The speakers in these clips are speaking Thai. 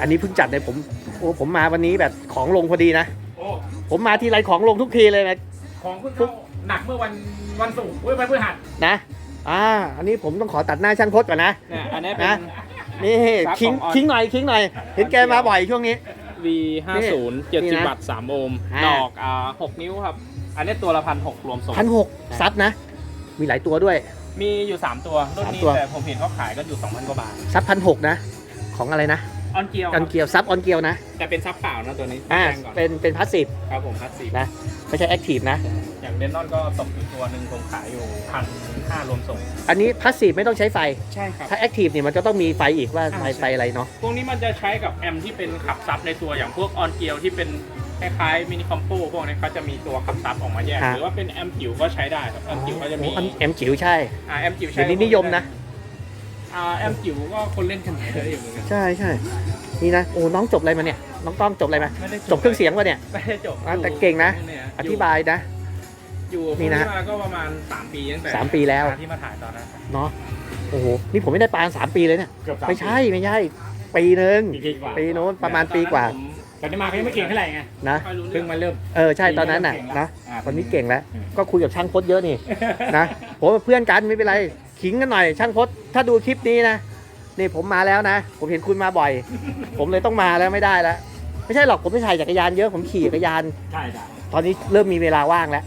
อันนี้เพิ่งจัดเลยผมโอ้ผมมาวันนี้แบบของลงพอดีนะ โอ้ผมมาที่ไรของลงทุกทีเลยนะ ของเพิ่งเข้าหนักเมื่อวันวันศุกร์เว้ยวันพฤหัสนะ อ่า อันนี้ผมต้องขอตัดหน้าช่างพจน์ก่อนนะ เนี่ยอันนี้เป็น นะ นี่ครับ คิงของออนคิงหน่อยคิงหน่อย เห็นแกมาบ่อยช่วงนี้ V 5 0 นี่นะ70วัตต์3โอห์มอ่า ดอกอ่า6นิ้วครับ อันนี้ตัวละพันหกรวมส่งพันหกซับนะ มีหลายตัวด้วย มีอยู่ 3 ตัวรุ่นสามนี้ตัว แต่ผมเห็นเขาขายกันอยู่ 2,000 กว่าบาท ซับพันหกนะ ของอะไรนะ ออนเกียวออนเกียวซับออนเกียวนะ แต่เป็นซับเปล่านะตัวนี้อ่าแจ้งก่อนเป็นเป็นพาสซีฟครับผมพัดสีนะ ไม่ใช่แอคทีฟนะ อย่างเดนนอนก็ตกอยู่ตัวหนึ่งผมขายอยู่พันห้ารวมส่ง อันนี้พาสซีฟไม่ต้องใช้ไฟ ใช่ครับ ถ้าแอคทีฟเนี่ยมันจะต้องมีไฟอีกว่าไฟอ่าใช่ ไฟอะไรเนาะ พวกนี้มันจะใช้กับแอมที่เป็นขับซับในตัวอย่างพวกออนเกียวที่เป็นคล้ายๆมินิคอมโพพวกนี้เขาจะมีตัวขับซับออกมาแยก ฮะ หรือว่าเป็นแอมจิ๋วก็ใช้ได้ครับแอมจิ๋วก็จะมีโอ้แอมจิ๋วใช่ อ่าแอมจิ๋วใช้เดี๋ยวนี้นิยมนะ อ่าแอมจิ๋วก็คนเล่นกันเยอะอยู่เหมือนกัน ใช่ใช่นี่นะโอ้น้องจบอะไรมาเนี่ย น้องต้องจบอะไรมาไม่ได้จบเครื่องเสียงวะเนี่ย ไม่ได้จบอะแต่เก่งนะยู่อธิบายนะ อยู่นี่นี่นะนะมาก็ประมาณ 3 ปีตั้งแต่สามปีแล้ว ที่มาถ่ายตอนนั้นเนาะโอ้โหนี่ผมไม่ได้ปลาสามปีเลยเนี่ยเกือบสามไม่ใช่ไม่ใช่ปีหนึ่งปีกว่าปีโน้นประมาณปีกว่าผมแต่นี่มาเขายังไม่เก่งเท่าไหร่ไงนะไม่รู้เพิ่เรื่องงมาเริ่มเออใช่ตอนนั้นน่ะเก่งแล้วนะอ่า ตอนนี้เก่งแล้วอืมก็คุยกับช่างพจน์เยอะนี่นะผมเป็นเพื่อนกันไม่เป็นไร ขิงกันหน่อย ช่างพจน์ถ้าดูคลิปนี้นะนี่ผมมาแล้วนะ ผมเห็นคุณมาบ่อย ผมเลยต้องมาแล้วไม่ได้แล้วไม่ใช่หรอกผมไม่ถ่ายจักรยานเยอะผมขี่จักรยาน ใช่ใช่ตอนนี้เริ่มมีเวลาว่างแล้ว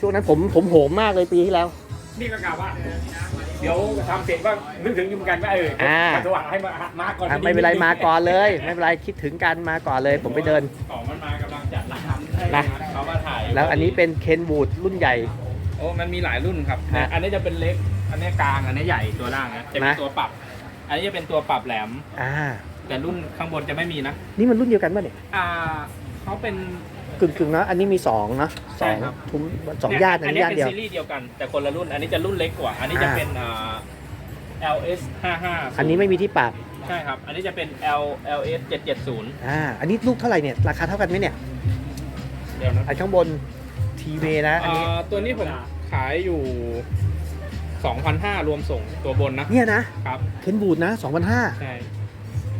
ช่วงนั้นผมผมโหมมากเลยปีที่แล้ว นี่ก็กล่าวว่า เดี๋ยวทำเสร็จว่านึกถึงอยู่เหมือนกันว่าเอออ่ามาสว่างให้มามาก่อนอะไม่เป็นไรมาก่อนเลย ไม่เป็นไรคิดถึงกันมาก่อนเลย ผมไปเดิน ของมันมากำลังจัดร้านให้นะ เขามาถ่ายแล้วอันนี้เป็นเคนบูดรุ่นใหญ่ โอ้มันมีหลายรุ่นครับ ฮะ อันนี้จะเป็นเล็ก อันนี้กลางอันนี้ใหญ่ตัวล่างนะจะเป็นนะ ตัวปรับ อันนี้จะเป็นตัวปรับแหลม อ่า แต่รุ่นข้างบนจะไม่มีนะ นี่มันรุ่นเดียวกันป่ะเนี่ยอ่าเขาเป็น กึ่งกึ่งๆเนอะอันนี้มีสองเนอะสใช่องครับ ทุ้มสองญาติอัอันนนี้นี้ญาติเป็นเดียวซีรีส์เดียวกัน แต่คนละรุ่น อันนี้จะรุ่นเล็กกว่า อันนี้จะอ่า เป็นอ่า LS 55อันนี้ไม่มีที่ปรับใช่ครับ อันนี้จะเป็น L LS 770อ่า อันนี้ลูกเท่าไหร่เนี่ยราคาเท่ากันไหมเนี่ยเดี๋ยวนะอันข้างบนทีเวนะอันนี้อ่าตัวนี้ผมขายอยู่ 2,500 รวมส่งตัวบนนะเนี่ยนะ ครับเคนบูดนะสองพันห้าใช่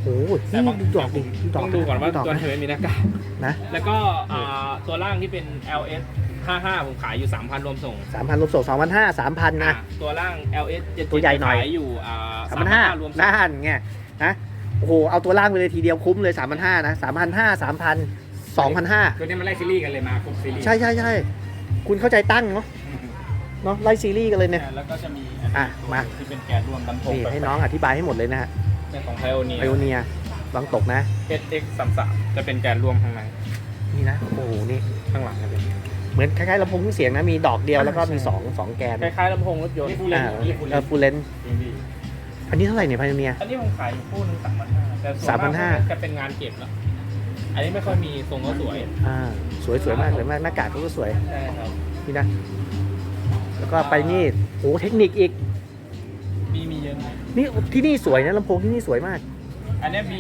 โอ้โหแต่นี่บางดูดอกดิดูดอกต้องดูก่อนว่าดอกตัวไหนนะไม่มีหน้ากากนะแล้วก็อ่าตัวล่างที่เป็น LS 55 ผมขายอยู่ 3,000 รวมส่งสามพันรวมส่งสองพันห้าสามพันนะ อ่าตัวล่าง LS 770ตัวใหญ่หน่อย ขายอยู่อ่าสามพันห้า3,500รวมส่งน่านไงนะโอ้โหเอาตัวล่างไปเลยทีเดียวคุ้มเลยสามพันห้านะสามพันห้าสามพันสองพันห้าตัวนี้มันไล่ซีรีส์กันเลยมาครบซีรีส์ใช่ใช่ใช่คุณเข้าใจตั้งเนาะ เนาะไล่ซีรีส์กันเลยเนี่ย แล้วก็จะมีอะมา ที่เป็นแกนรวมลำโพงนี่ให้น้องอธิบายให้หมดเลยนะฮะเป็นของไพโอเนียไอโอเนียบางตกนะ HX 33 จะเป็นแกนรวมข้างในนี่นะโอ้โหนี่ข้างหลังจะเป็นเหมือนคล้ายๆลำโพงเครื่องเสียงนะมีดอกเดียวแล้วก็มีสองสองแกนคล้ายๆลำโพงรถยนต์นี่ฟูลเลอ่านนี่ฟูลเลเออนฟูลเลนอันนี้เท่าไหร่เนี่ยไพโอเนีย อันนี้ผมขายอยู่คู่หนึ่งสามพันห้าแต่ส่วนมาก3,500 จะเป็นงานเก็บแล้วอันนี้ไม่ค่อยมีทรงก็สวยอ่าสวยสวยมากสวยมากหน้ากากเขาก็สวยใช่ครับ นี่นะ แล้วก็ไปนี่โอ้เทคนิคอีก มีมีเยอะไหมนี่ที่นี่สวยนะลำโพงที่นี่สวยมาก อันนี้ B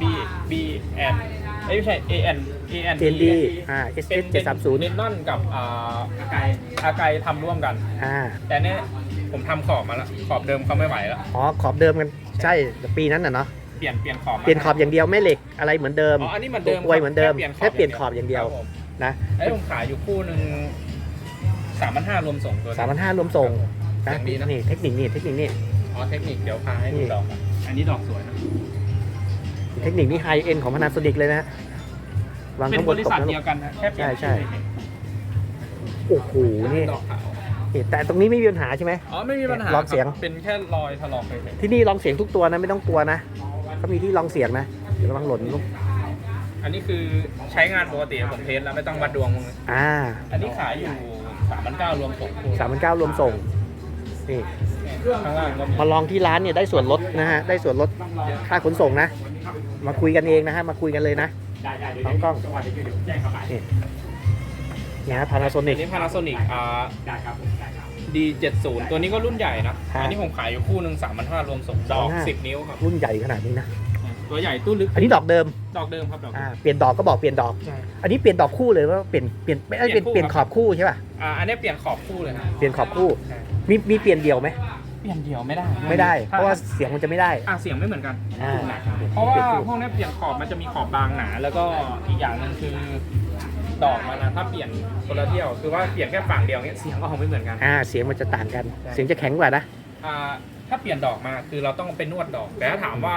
B B N เอ้ยไม่ใช่ A N A N ND อ่า S เป็น S 7 3เน0นอนกับอ่าไกลอาไกทำร่วมกัน อ่าแต่เนี้ยผมทำขอบมาแล้วขอบเดิมเขาไม่ไหวแล้วอ๋อขอบเดิมกันใช่แต่ปีนั้นน่ะเนาะเปลี่ยนเปลี่ยนขอบมาเปลี่ยนขอบอย่างเดียวไม่เหล็กอะไรเหมือนเดิมอ๋ออันนี้เหมือนเดิมตัวกลวยเหมือนเดิมแค่แค่เปลี่ยนขอบอย่างเดียวครับผมนะไอ้ผมขายอยู่คู่หนึ่ง สามพันห้ารวมส่งตัวสามพันห้ารวมส่งครันะบผมดีนะนี่เทคนิคนี่เทคนิคนี่อ๋อเทคนิคเดี๋ยวพาให้ดูดอกก่อนอันนี้ดอกสวยนะเทคนิคนี่ไฮเอ็นของพนาโซนิกเลยนะฮะวางเป็นข้างบบนริตกษัทแล้วเดียวกันนะแค่เปลี่ยนใช่ใช่โอ้โหนี่ดอกขาวนี่แต่ตรงนี้ไม่มีปัญหาใช่ไหมอ๋อไม่มีปัญหาลองเสียงครับเป็นแค่รอยถลอกเฉยที่นี่ลองเสียงทุกตัวนะไม่ต้องกลัวนะเขามีที่ลองเสียงนะเดี๋ยวระวังหล่นลูกๆอันนี้คือใช้งานปกติผมเทสแล้วไม่ต้องวัดดวงมึงเลยอ่า อันนี้ขายอยู่ สามพันเก้ารวมส่งคู่สามพันเก้ารวมส่งนี่ข้างล่างก็มีมาลองที่ร้านเนี่ยได้ส่วนลดนะฮะได้ส่วนลดค่าขนส่งนะ มาคุยกันเองนะฮะมาคุยกันเลยนะ ได้ได้น้องกล้อง จังหวะเดี๋ยวเดี๋ยวแจ้งเข้าไปนี่ฮะพานาโซนิอัก นนี้ Panasonic อ่าได้ครับผมได้ครับ D70 ตัวนี้ก็รุ่นใหญ่นะ ฮะอันนี้ผมขายอยู่คู่หนึ่งสามพันห้ารวมส่งดอก35สิบนิ้วครับรุ่นใหญ่ขนาดนี้นะ ตัวใหญ่ตู้ลึกอันนี้ดอกเดิมดอกเดิมครับดอกเดิอ่ามเปลี่ยนดอกก็บอกเปลี่ยนดอก ใช่อันนี้เปลี่ยนดอกคู่เลยว่าเปลี่ยนเปลี่ยนไม่เอ้ยเปลี่ยนเปเปลี่ลี่ยยนนขคู่อบคู่ใช่ป่ะอ่าอันนี้เปลี่ยนขอบคู่เลยครับเปลี่ยนขอบคู่ใช่มีมีเปลี่ยนเดี่ยวไหมเปลี่ยนเดี่ยวไม่ได้ไม่ได้ เพถ้ราะว่าเสียงมันจะไม่ได้ อะเสียงไม่เหมือนกัน อ่าเพราะว่าพวกนี้เปลี่ยนขอบมันจะมีขอบบางหนา แล้วก็อีกอย่างหนึ่งคือดอกมันนะถ้าเปลี่ยนคนละเที่ยวคือว่าเปลี่ยนแค่ฝั่งเดียวเนี้ยเสียงก็คงไม่เหมือนกัน อ่าเสียงมันจะต่างกันใช่เสียงจะแข็งกว่านะ อ่าถ้าเปลี่ยนดอกมาคือเราต้องไปนวดดอก แต่ถ้าถามว่า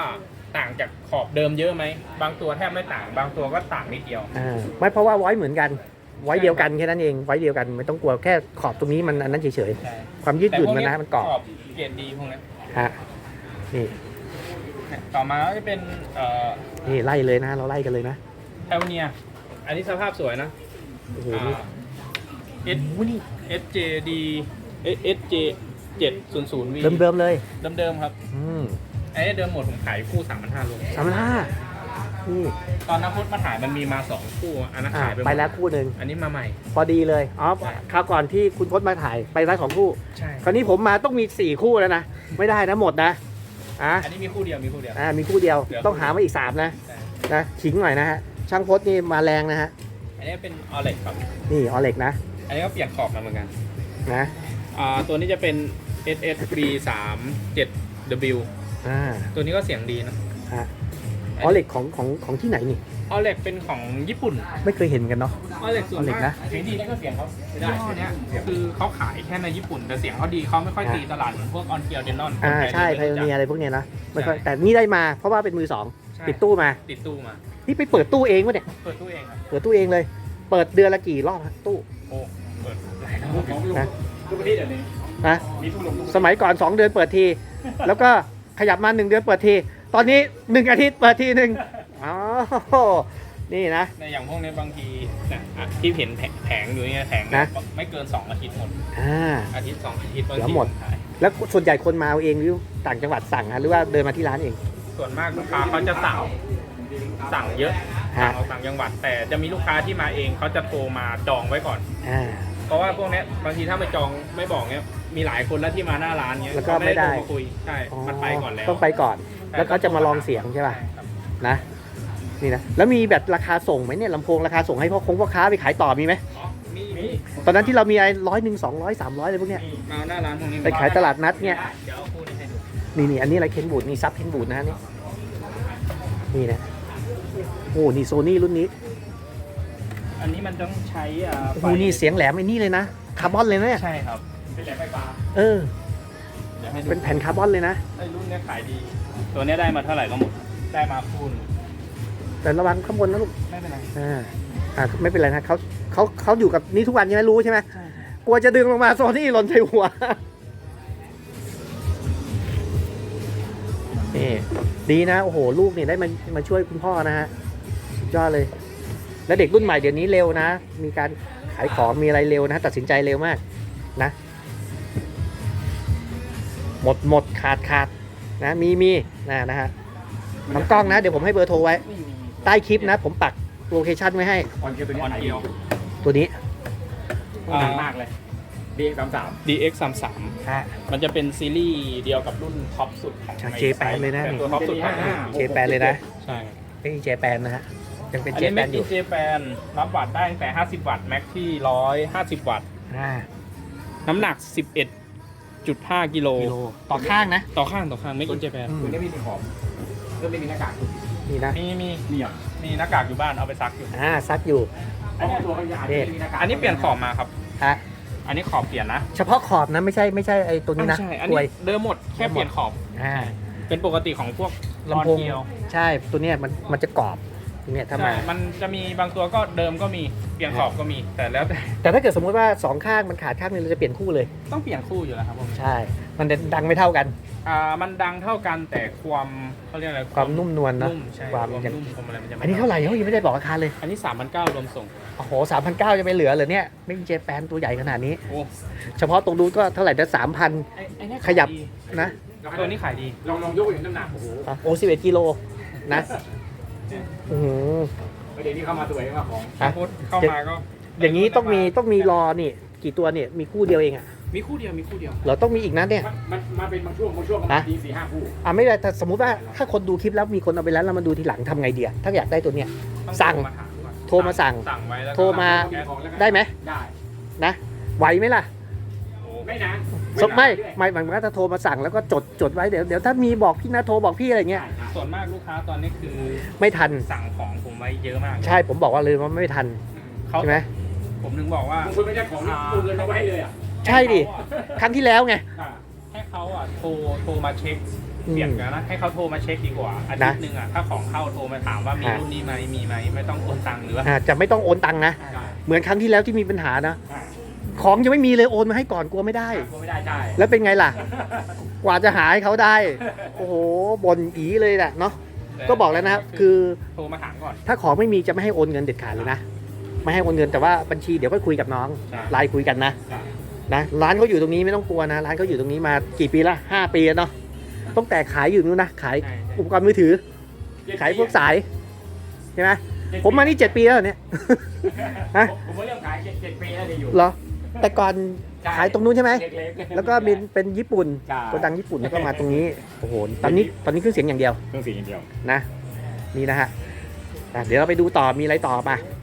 ต่างจากขอบเดิมเยอะไหม บางตัวแทบไม่ต่าง บางตัวก็ต่างนิดเดียว อ่าไม่เพราะว่าไว้เหมือนกัน ไว้เดียวกันแค่นั้นเองไว้เดียวกันไม่ต้องกลัวแค่ขอบตรงนี้มันอันนั้นเฉยใช่ๆความยืดหยุ่นมันนะมันเกาะขอบเกรดดีพวกนี้ฮะนี่ต่อมาก็จะเป็นเอ่อนี่ไล่เลยนะเราไล่กันเลยนะเทลเนีย อันนี้สภาพสวยนะโอ้โหอ่านี่ S โอ้โหนี่ SJD SJ 700 V เดิมๆเลย เดิมๆครับ อืม ไอ้เดิมหมดผมขายคู่3 5 0 0ลงสามพันห้านี่ ตอนน้ำพุทธมาถ่ายมันมีมา2คู่อันนั้นอ่าขายไปหมดไปแล้วคู่หนึ่งอันนี้มาใหม่ พอดีเลยอ๋อคราวก่อนที่คุณพจน์มาถ่ายไปร้านของคู่ ใช่ คราวนี้ผมมาต้องมีสี่คู่แล้วนะ ไม่ได้นะหมดนะอะอันนี้มีคู่เดียวมีคู่เดียว อ่ามีคู่เดียวเหลือต้องหามาอีกสามนะใช่นะขิงหน่อยนะฮะช่างพจน์นี่มาแรงนะฮะอันนี้เป็นออเล็กครับ นี่ออเล็กนะอันนี้ก็เปลี่ยนขอบมาเหมือนกันนะ อ่าตัวนี้จะเป็น SS B 3 7 W อ่าตัวนี้ก็เสียงดีนะฮะออเล็กของของของที่ไหนนี่ ออเล็กเป็นของญี่ปุ่นไม่เคยเห็นกันเนาะ ออเล็กส่วนออเล็กมากนะ เสียงดีนั่นก็เสียงเขาไม่ได้เนี้ยคือเขาขายแค่ในญี่ปุ่น แต่เสียงเขาดีเขาไม่ค่อยตีตลาดเหมือนพวกออนเกียวเดนนอนอ่าใช่ไพโอเนียอะไรพวกเนี้ยนะไม่ค่อยแต่นี่ได้มาเพราะว่าเป็นมือสองติดตู้มา ติดตู้มา นี่ไปเปิดตู้เองวะเนี่ยเปิดตู้เองครับเปิดตู้เองเลย เปิดเดือนละกี่รอบฮะตู้ โอ้เปิดหลายรอบนะ ทุกประเทศเดี๋ยวนี้นะ มีทุกลงทุกสมัยก่อน 2 เดือนเปิดที แล้วก็ ขยับมา1เดือนเปิดที ตอนนี้1อาทิตย์เปิดทีหนึ่งอ๋อนี่นะ ในอย่างพวกนี้บางทีเนี่ยอะที่เห็นแผงแผงอยู่เนี่ยแผงนะ ไม่เกิน2อาทิตย์หมด อ่า อาทิตย์สองอาทิตย์บางเดี๋ยวทีหมด ขายแล้วส่วนใหญ่คนมาเอาเองหรือต่างจังหวัดสั่งฮะหรือว่าเดินมาที่ร้านเองส่วนมากลูกค้าเขาจะสั่งสั่งเยอะฮะสั่งเอาต่างจังหวัด แต่จะมีลูกค้าที่มาเองเขาจะโทรมาจองไว้ก่อน อ่า เพราะว่าพวกเนี้ยบางทีถ้าไม่จองไม่บอกเนี้ย มีหลายคนแล้วที่มาหน้าร้านเนี้ยแล้วก็เขาไม่ได้ โทรมาคุยใช่มันไปก่อนแล้วต้องไปก่อน แล้วก็จะมาลองเสียงใช่ป่ะนะนี่นะแล้วมีแบบราคาส่งไหมเนี่ยลำโพงราคาส่งให้พ่อคงพ่อค้าไปขายต่อมีไหมอ๋อมีมีตอนนั้นที่เรามีไอ้ร้อยหนึ่งสองร้อยสามร้อยอะไรพวกเนี้ยมีมาหน้าร้านพวกนี้ไปขายตลาดนัดเนี่ยเดี๋ยวเอาคู่นี้ให้ดูนี่นี่อันนี้อะไรเคนบูดนี่ซับเคนบูดนะฮะนี่นี่นะโอ้นี่โซนี่รุ่นนี้อันนี้มันต้องใช้อ่าโอ้โหนี่เสียงแหลมไอ้นี่เลยนะคาร์บอนเลยนะเนี่ยใช่ครับ เป็นแหลมไฟฟ้าเออ เดี๋ยวให้ดูเป็นแผ่นคาร์บอนเลยนะ ไอ้รุ่นเนี้ยขายดี ตัวเนี้ยได้มาเท่าไหร่ก็หมด ได้มาคูณแต่ระวังข้างบนนะลูก ไม่เป็นไร อ่าอ่าไม่เป็นไรนะเขาเขาเขาอยู่กับนี่ทุกวันใช่ไหมรู้ใช่ไหมใช่ กลัวจะดึงลงมาโซนี่หล่นใส่หัว นี่ดีนะ โอ้โห ลูกเนี่ยได้มามาช่วยคุณพ่อนะฮะ สุดยอดเลย แล้วเด็กรุ่นใหม่เดี๋ยวนี้เร็วนะ มีการขายของมีอะไรเร็วนะ ตัดสินใจเร็วมากนะ หมดหมดขาดขาดนะมีมีนะนะฮะน้องกล้องนะ เดี๋ยวผมให้เบอร์โทรไว้ไม่มีใต้คลิปนะ ผมปักโลเคชั่นไว้ให้ ออนเกียวตัวนี้ออนขายเกีดียวตัวนี้ดังมากเลยดีสามสาม DX 33 ฮะ มันจะเป็นซีรีส์เดียวกับรุ่นท็อปสุดของใช่ใน J8 เลยนะแต่ตัวท็อปสุดของเจแปนเลยนะใช่ไม่ใช่เจแปนนะฮะยังเป็นอันเจนี้แปแม็นกอซ์ยู่เจแปนรับวัตต์ได้ตั้งแต่ 50 วัตต์แม็กที่ 150 วัตต์ อ่าน้ำหนัก 11.5กิโล กิโลต่อข้างนะ ต่อข้างต่อข้างไม่กินเจแปนอืมตัวนี้มีสีหอมเริ่มไม่มีหน้ากากนี่นะมีมีนี่อะมีหน้ากากอยู่บ้านเอาไปซักอยู่ อ่าซักอยู่ อันนี้ตัวเขายาวมีหน้ากากอันนี้เปลี่ยนขอบมาครับ ฮะอันนี้ขอบเปลี่ยนนะเฉพาะขอบนะไม่ใช่ไม่ใช่ไอ้ตัวนี้นะใช่ อันกลนี้วยเดิมหมดแค่เปลี่ยนขอบ อ่าเป็นปกติของพวกลำโพงออนเกียว ใช่ตัวเนี้ยมันมันจะกรอบ ตัวเนี้ยถ้าใช่มามันจะมีบางตัวก็เดิมก็มีเปลี่ยนขอบก็มีแต่แล้วแต่แต่ถ้าเกิดสมมุติว่าสองข้างมันขาดข้างหนึงเราจะเปลี่ยนคู่เลย ต้องเปลี่ยนคู่อยู่แล้วครับผมใช่ มันจะดังไม่เท่ากัน อ่ามันดังเท่ากันแต่ความเขาเรียกอะไรความนุ่มนวลนะนุ่มใช่ความความอย่างนุ่มความอะไรมันจะม่อันนี้เท่าไหร่เขายังไม่ได้บอกราคาเลย อันนี้3,900รวมส่งโอ้โหสามพันเก้าจะไปเหลือเหรอเนี่ย ไม่มีเจแปนตัวใหญ่ขนาดนี้ โอ้เฉพาะตรงนู้นก็เท่าไหร่จะสามพัน ไอ้ไอ้เนี่ยขยับดีนะ ตัวนี้ขายดีลองลองยกอย่างน้ำหนักโอ้โห โอ้สิบเอ็ดกิโลนะ อือหือประเด็นนี้เข้ามาสวยมากของอะพูดเข้ามาก็อย่างนี้ต้องมีต้องมีรอนี่ กี่ตัวเนี่ยมีคู่เดียวเองอะมีคู่เดียวมีคู่เดียวเราต้องมีอีกนะเนี่ย มันมันมาเป็นบางช่วงบางช่วงประมาณทีสี่ห้าคู่อะไม่เป็นได้แต่สมมุติว่าถ้าคนดูคลิปแล้วมีคนเอาไปแล้วแล้วมาดูทีหลังทำไงเดียถ้าอยากได้ตัวเนี้ย ต้องสั่งโทรมาถามก่อนโทรมาสั่ง สั่งไว้แล้วก็โทรมาแอดได้ไหมได้นะไหวไหมล่ะโอ้ไม่นานสไม่ไม่มันก็จะโทรมาสั่งแล้วก็จดจดไว้เดี๋ยวเดี๋ยวถ้ามีบอกพี่นะโทรบอกพี่อะไรเงี้ย ส่วนมากลูกค้าตอนนี้คือไม่ทัน สั่งของผมไว้เยอะมากใช่ผมบอกว่าเลยว่าไม่ทันเขาใช่ไหมผมถึงบอกว่าคุณไม่ได้ของนี่คุณเงินเอาไว้เลยอะใช่ดิครั้งที่แล้วไงอะให้เขาอะโทรโทรมาเช็คอืมเปลี่ยนกันนะให้เขาโทรมาเช็คดีกว่าอาทิตย์หนึ่งอะถ้าของเข้าโทรมาถามว่ามีอะรุ่นนี้ไหมมีไหมไม่ต้องโอนตังค์หรือว่าอ่าจะไม่ต้องโอนตังค์นะ เหมือนครั้งที่แล้วที่มีปัญหานะ ของยังไม่มีเลยโอนมาให้ก่อนกลัวไม่ได้กูไม่ได้ใช่แล้วเป็นไงล่ะ กว่าจะหาให้เขาได้ โอ้โหบ่นอีเลยแหละเนาะก็บอกแล้วนะครับคือโทรมาถามก่อน ถ้าของไม่มีจะไม่ให้โอนเงินเด็ดขาดเลยนะไม่ให้โอนเงินแต่ว่าบัญชีเดี๋ยวก็คุยกับน้องใช่ไลน์คุยกันนะนะร้านเขาอยู่ตรงนี้ไม่ต้องกลัวนะร้านเขาอยู่ตรงนี้มากี่ปีละห้าปีแล้วเนาะตั้งแต่ขายอยู่นู้นนะขายใช่อุปกรณ์มือถือ ขายพวกสายใช่ไหมผมมานี่เจ็ดปีแล้วเนี่ยฮะผมมาเริ่มขายเจ็ดเจ็ดปีแล้วเนี่ยอยู่เหรอ แต่ก่อนขายตรงนู้นใช่ไหม เล็กๆแล้วก็เป็นเป็นญี่ปุ่นใช่ โกดังญี่ปุ่นแล้วก็มาตรงนี้ โอ้โห ตอนนี้ตอนนี้เครื่องเสียงอย่างเดียวเครื่องสีอย่างเดียว นะ นี่นะฮะอะเดี๋ยวเราไปดูต่อมีอะไรต่อมา